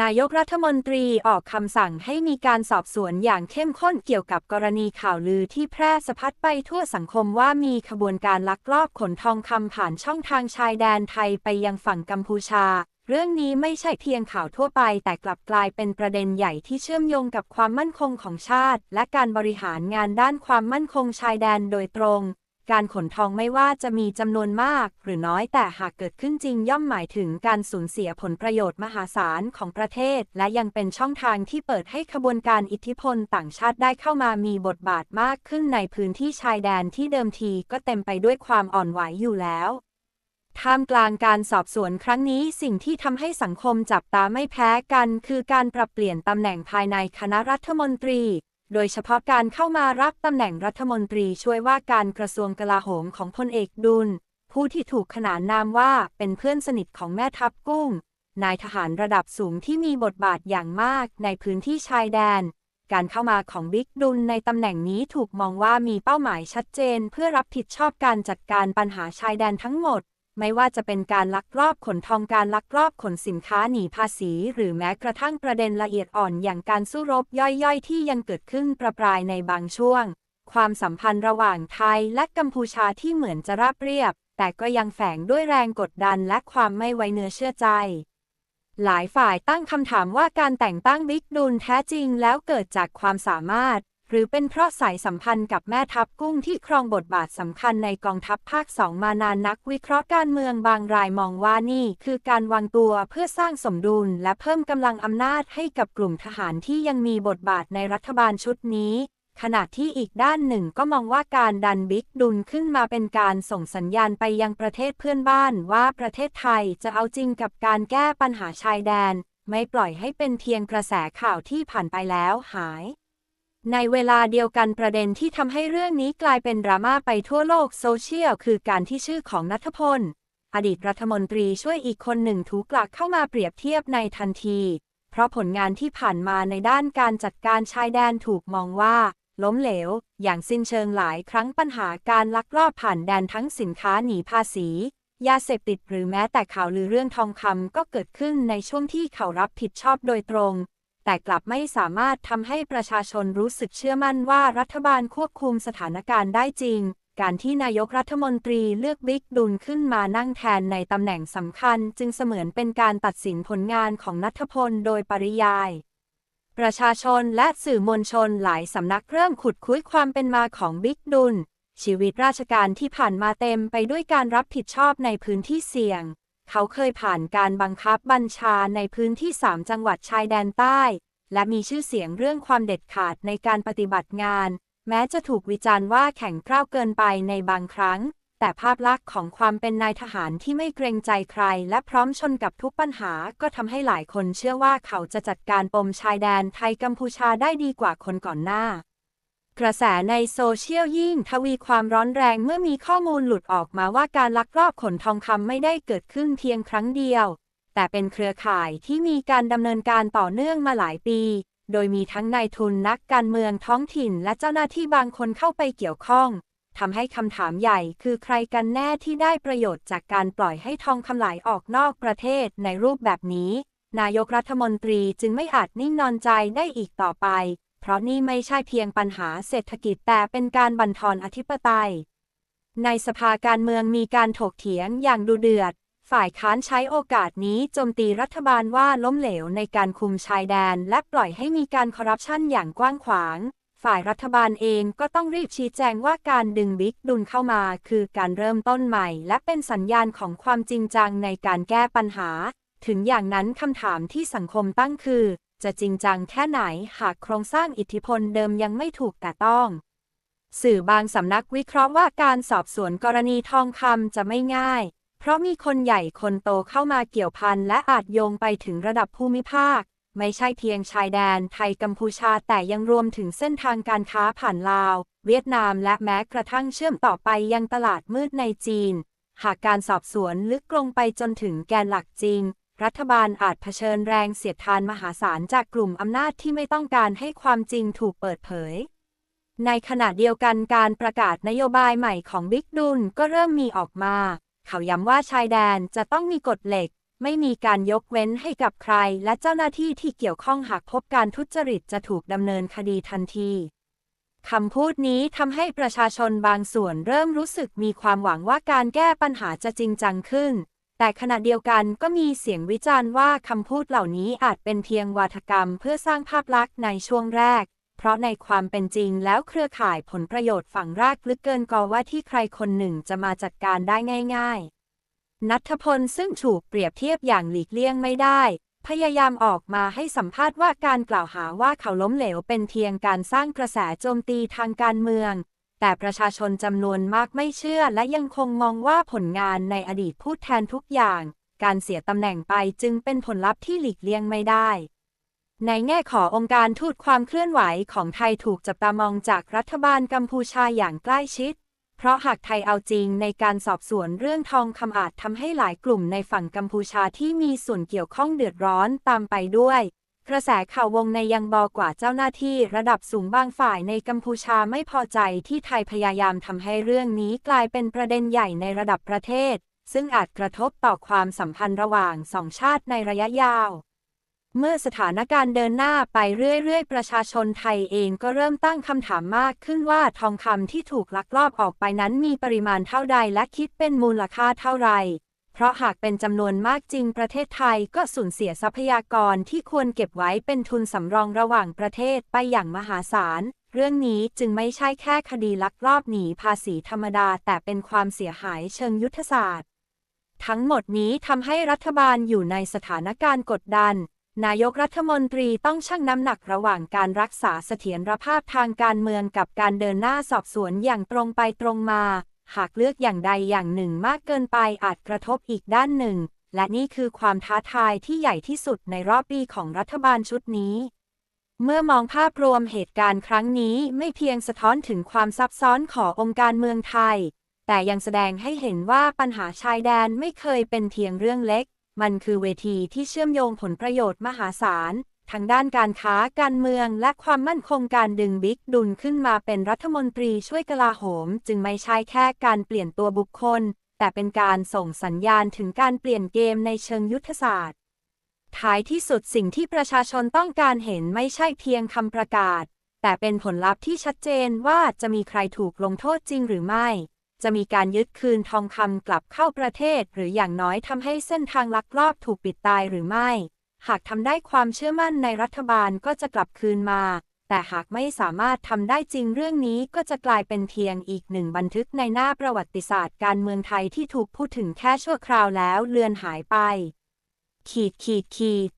นายกรัฐมนตรีออกคำสั่งให้มีการสอบสวนอย่างเข้มข้นเกี่ยวกับกรณีข่าวลือที่แพร่สะพัดไปทั่วสังคมว่ามีขบวนการลักลอบขนทองคำผ่านช่องทางชายแดนไทยไปยังฝั่งกัมพูชา เรื่องนี้ไม่ใช่เพียงข่าวทั่วไป แต่กลับกลายเป็นประเด็นใหญ่ที่เชื่อมโยงกับความมั่นคงของชาติ และการบริหารงานด้านความมั่นคงชายแดนโดยตรง การขนทองไม่ว่าจะมีจำนวนมาก หรือน้อยแต่หากเกิดขึ้นจริงย่อมหมายถึงการสูญเสียผลประโยชน์มหาศาลของประเทศ และยังเป็นช่องทางที่เปิดให้ขบวนการอิทธิพลต่างชาติได้เข้ามามีบทบาทมากขึ้นในพื้นที่ชายแดนที่เดิมทีก็เต็มไปด้วยความอ่อนไหวอยู่แล้วท่ามกลางการสอบสวนครั้งนี้สิ่งที่ทำให้สังคมจับตาไม่แพ้กัน คือการปรับเปลี่ยนตำแหน่งภายในคณะรัฐมนตรี โดยเฉพาะการเข้ามารับตำแหน่งรัฐมนตรีช่วยว่าการกระทรวงกลาโหมของพลเอกดุล ผู้ที่ถูกขนานนามว่าเป็นเพื่อนสนิทของแม่ทัพกุ้ง นายทหารระดับสูงที่มีบทบาทอย่างมากในพื้นที่ชายแดน การเข้ามาของบิ๊กดุลในตำแหน่งนี้ถูกมองว่ามีเป้าหมายชัดเจนเพื่อรับผิดชอบการจัดการปัญหาชายแดนทั้งหมด ไม่ว่าจะเป็นการลักลอบขนทองการลักลอบขนสินค้าหนีภาษี หรือแม้กระทั่งประเด็นละเอียดอ่อนอย่างการสู้รบย่อยๆ ที่ยังเกิดขึ้นประปรายในบางช่วง ความสัมพันธ์ระหว่างไทยและกัมพูชาที่เหมือนจะราบเรียบ แต่ก็ยังแฝงด้วยแรงกดดันและความไม่ไว้เนื้อเชื่อใจ หลายฝ่ายตั้งคำถามว่าการแต่งตั้งบิ๊กดุลแท้จริงแล้วเกิดจากความสามารถ หรือเป็นเพราะสายสัมพันธ์กับแม่ทัพกุ้งที่ครองบทบาทสำคัญในกองทัพภาคสองมานานนักวิเคราะห์การเมืองบางรายมองว่านี่คือการวางตัวเพื่อสร้างสมดุลและเพิ่มกำลังอำนาจให้กับกลุ่มทหารที่ยังมีบทบาทในรัฐบาลชุดนี้ ขณะที่อีกด้านหนึ่งก็มองว่าการดันบิ๊กดุลขึ้นมาเป็นการส่งสัญญาณไปยังประเทศเพื่อนบ้านว่าประเทศไทยจะเอาจริงกับการแก้ปัญหาชายแดน ไม่ปล่อยให้เป็นเพียงกระแสข่าวที่ผ่านไปแล้วหาย ในเวลาเดียวกันประเด็นที่ทำให้เรื่องนี้กลายเป็นดราม่าไปทั่วโลกโซเชียลคือการที่ชื่อของนัทพล อดีตรัฐมนตรีช่วยอีกคนหนึ่งถูกกลักเข้ามาเปรียบเทียบในทันที เพราะผลงานที่ผ่านมาในด้านการจัดการชายแดนถูกมองว่า ล้มเหลว อย่างสิ้นเชิงหลายครั้งปัญหาการลักลอบผ่านแดนทั้งสินค้าหนีภาษี ยาเสพติดหรือแม้แต่ข่าวลือเรื่องทองคำก็เกิดขึ้นในช่วงที่เขารับผิดชอบโดยตรง แต่กลับไม่สามารถทำให้ประชาชนรู้สึกเชื่อมั่นว่ารัฐบาลควบคุมสถานการณ์ได้จริง การที่นายกรัฐมนตรีเลือกบิ๊กดุลขึ้นมานั่งแทนในตำแหน่งสำคัญ จึงเสมือนเป็นการตัดสินผลงานของนัทพลโดยปริยายประชาชนและสื่อมวลชนหลายสำนักเริ่มขุดคุ้ยความเป็นมาของบิ๊กดุล ชีวิตราชการที่ผ่านมาเต็มไปด้วยการรับผิดชอบในพื้นที่เสี่ยง เขาเคยผ่านการบังคับบัญชาในพื้นที่สามจังหวัดชายแดนใต้ และมีชื่อเสียงเรื่องความเด็ดขาดในการปฏิบัติงาน แม้จะถูกวิจารณ์ว่าแข็งกร้าวเกินไปในบางครั้ง แต่ภาพลักษณ์ของความเป็นนายทหารที่ไม่เกรงใจใคร และพร้อมชนกับทุกปัญหา ก็ทำให้หลายคนเชื่อว่าเขาจะจัดการปมชายแดนไทยกัมพูชาได้ดีกว่าคนก่อนหน้า กระแสในโซเชียลยิ่งทวีความร้อนแรงเมื่อมีข้อมูลหลุดออกมาว่าการลักลอบขนทองคำไม่ได้เกิดขึ้นเพียงครั้งเดียว แต่เป็นเครือข่ายที่มีการดำเนินการต่อเนื่องมาหลายปี โดยมีทั้งนายทุนนักการเมืองท้องถิ่น และเจ้าหน้าที่บางคนเข้าไปเกี่ยวข้องทำให้คำถามใหญ่คือใครกันแน่ที่ได้ประโยชน์จากการปล่อยให้ทองคำไหลออกนอกประเทศในรูปแบบนี้ นายกรัฐมนตรีจึงไม่อาจนิ่งนอนใจได้อีกต่อไป เพราะนี่ไม่ใช่เพียงปัญหาเศรษฐกิจแต่เป็นการบั่นทอนอธิปไตย ในสภาการเมืองมีการถกเถียงอย่างดุเดือด ฝ่ายค้านใช้โอกาสนี้โจมตีรัฐบาลว่าล้มเหลวในการคุมชายแดน และปล่อยให้มีการคอร์รัปชันอย่างกว้างขวาง ฝ่ายรัฐบาลเองก็ต้องรีบชี้แจงว่าการดึงบิ๊กดุลเข้ามา คือการเริ่มต้นใหม่ และเป็นสัญญาณของความจริงจังในการแก้ปัญหา ถึงอย่างนั้นคำถามที่สังคมตั้งคือ จะจริงจังแค่ไหนหากโครงสร้างอิทธิพลเดิมยังไม่ถูกแต่ต้อง สื่อบางสำนักวิเคราะห์ว่าการสอบสวนกรณีทองคำจะไม่ง่าย เพราะมีคนใหญ่คนโตเข้ามาเกี่ยวพันและอาจโยงไปถึงระดับภูมิภาค ไม่ใช่เพียงชายแดนไทยกัมพูชาแต่ยังรวมถึงเส้นทางการค้าผ่านลาว เวียดนามและแม้กระทั่งเชื่อมต่อไปยังตลาดมืดในจีน หากการสอบสวนลึกลงไปจนถึงแกนหลักจริง รัฐบาลอาจเผชิญแรงเสียดทานมหาศาลจากกลุ่มอำนาจที่ไม่ต้องการให้ความจริงถูกเปิดเผย ในขณะเดียวกันการประกาศนโยบายใหม่ของบิ๊กดุลก็เริ่มมีออกมา เขาย้ำว่าชายแดนจะต้องมีกฎเหล็ก ไม่มีการยกเว้นให้กับใคร และเจ้าหน้าที่ที่เกี่ยวข้องหากพบการทุจริตจะถูกดำเนินคดีทันทีคำพูดนี้ทำให้ประชาชนบางส่วนเริ่มรู้สึกมีความหวังว่าการแก้ปัญหาจะจริงจังขึ้น แต่ขณะเดียวกันก็มีเสียงวิจารณ์ว่าคำพูดเหล่านี้อาจเป็นเพียงวาทกรรมเพื่อสร้างภาพลักษณ์ในช่วงแรก เพราะในความเป็นจริงแล้วเครือข่ายผลประโยชน์ฝั่งรากลึกเกินกอว่าที่ใครคนหนึ่งจะมาจัดการได้ง่าย ๆ นัทพลซึ่งถูกเปรียบเทียบอย่างหลีกเลี่ยงไม่ได้ พยายามออกมาให้สัมภาษณ์ว่าการกล่าวหาว่าเขาล้มเหลวเป็นเพียงการสร้างกระแสโจมตีทางการเมือง แต่ประชาชนจำนวนมากไม่เชื่อและยังคงมองว่าผลงานในอดีตพูดแทนทุกอย่าง การเสียตำแหน่งไปจึงเป็นผลลัพธ์ที่หลีกเลี่ยงไม่ได้ ในแง่ขององค์การทูตความเคลื่อนไหวของไทยถูกจับตามองจากรัฐบาลกัมพูชาอย่างใกล้ชิด เพราะหากไทยเอาจริงในการสอบสวนเรื่องทองคำอาจทำให้หลายกลุ่มในฝั่งกัมพูชาที่มีส่วนเกี่ยวข้องเดือดร้อนตามไปด้วย กระแสข่าววงในยังบอกว่าเจ้าหน้าที่ระดับสูงบางฝ่ายในกัมพูชาไม่พอใจที่ไทยพยายามทำให้เรื่องนี้กลายเป็นประเด็นใหญ่ในระดับประเทศ ซึ่งอาจกระทบต่อความสัมพันธ์ระหว่างสองชาติในระยะยาว เมื่อสถานการณ์เดินหน้าไปเรื่อยๆ ประชาชนไทยเองก็เริ่มตั้งคำถามมากขึ้นว่าทองคำที่ถูกลักลอบออกไปนั้นมีปริมาณเท่าใดและคิดเป็นมูลค่าเท่าไหร่ เพราะหากเป็นจำนวนมากจริงประเทศไทยก็สูญเสียทรัพยากรที่ควรเก็บไว้เป็นทุนสำรองระหว่างประเทศไปอย่างมหาศาล เรื่องนี้จึงไม่ใช่แค่คดีลักลอบหนีภาษีธรรมดาแต่เป็นความเสียหายเชิงยุทธศาสตร์ ทั้งหมดนี้ทำให้รัฐบาลอยู่ในสถานการณ์กดดัน นายกรัฐมนตรีต้องชั่งน้ำหนักระหว่างการรักษาเสถียรภาพทางการเมืองกับการเดินหน้าสอบสวนอย่างตรงไปตรงมา หากเลือกอย่างใดอย่างหนึ่งมากเกินไปอาจกระทบอีกด้านหนึ่ง และนี่คือความท้าทายที่ใหญ่ที่สุดในรอบปีของรัฐบาลชุดนี้ เมื่อมองภาพรวมเหตุการณ์ครั้งนี้ไม่เพียงสะท้อนถึงความซับซ้อนขององค์การเมืองไทย แต่ยังแสดงให้เห็นว่าปัญหาชายแดนไม่เคยเป็นเพียงเรื่องเล็ก มันคือเวทีที่เชื่อมโยงผลประโยชน์มหาศาล ทั้งด้านการค้าการเมืองและความมั่นคงการดึงบิ๊กดุลขึ้นมาเป็นรัฐมนตรีช่วยกลาโหม จึงไม่ใช่แค่การเปลี่ยนตัวบุคคล แต่เป็นการส่งสัญญาณถึงการเปลี่ยนเกมในเชิงยุทธศาสตร์ ท้ายที่สุดสิ่งที่ประชาชนต้องการเห็นไม่ใช่เพียงคำประกาศ แต่เป็นผลลัพธ์ที่ชัดเจนว่าจะมีใครถูกลงโทษจริงหรือไม่ จะมีการยึดคืนทองคำกลับเข้าประเทศ หรืออย่างน้อยทำให้เส้นทางลักลอบถูกปิดตายหรือไม่ หากทำได้ความเชื่อมั่นในรัฐบาลก็จะกลับคืนมา แต่หากไม่สามารถทำได้จริงเรื่องนี้ก็จะกลายเป็นเพียงอีกหนึ่งบันทึกในหน้าประวัติศาสตร์การเมืองไทยที่ถูกพูดถึงแค่ชั่วคราวแล้วเลือนหายไป ขีดขีดขีด